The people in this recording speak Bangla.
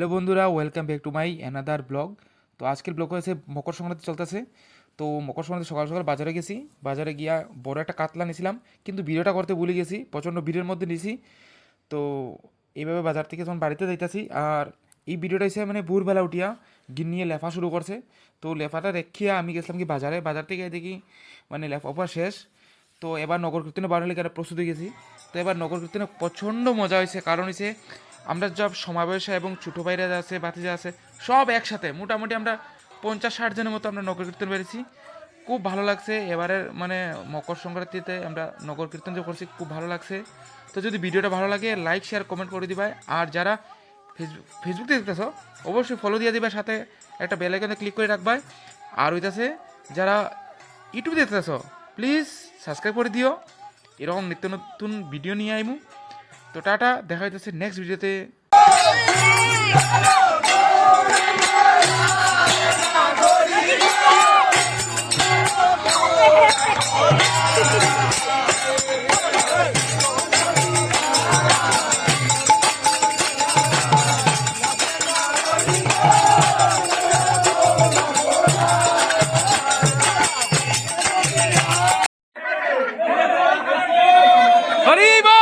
হ্যালো বন্ধুরা welcome back to my another blog তো আজকের ব্লগ হয়েছে মকর সংক্রান্তি চলতেছে। তো মকর সংক্রান্তি সকাল সকাল বাজারে গেছি। বাজারে গিয়া বড় একটা কাতলা নিয়েছিলাম কিন্তু ভিডিওটা করতে ভুলে গেছি, প্রচণ্ড ভিড়ের মধ্যে নিয়েছি তো এইভাবে বাজার থেকে যখন বাড়িতে যাইতাছি, আর এই ভিডিওটা এসে মানে ভোরবেলা উঠিয়া গিন্নিয়ে লেফা শুরু করছে। তো লেফাটা রেখিয়া আমি গেছিলাম কি বাজারে। বাজার থেকে দেখি মানে লেফা অফার শেষ। তো এবার নগর কীর্তনে বানালে কেন প্রস্তুত গেছি। তো এবার নগর কীর্তনে প্রচণ্ড মজা হয়েছে কারণ হচ্ছে আমরা সব সমাবেশে এবং ছোটো ভাইরা আছে বাতিজা আছে, সব একসাথে। মোটামুটি আমরা পঞ্চাশ, ষাট জনের মতো আমরা নগর কীর্তন বেরিয়েছি খুব ভালো লাগছে। এবারের মানে মকর সংক্রান্তিতে আমরা নগর কীর্তন যে করছি, খুব ভালো লাগছে। তো যদি ভিডিওটা ভালো লাগে লাইক শেয়ার কমেন্ট করে দিবাই আর যারা ফেসবুক ফেসবুকে দেখতেছো, অবশ্যই ফলো দিয়ে দিবা। সাথে একটা বেল আইকনে ক্লিক করে রাখবাই আর হইতাছে যারা ইউটিউব দেখতেছো প্লিজ সাবস্ক্রাইব করে দিও। এরকম নিত্য নতুন ভিডিও নিয়ে আইমু। তো টাটা দেখা হইতেছে নেক্সট ভিডিওতে Arriba!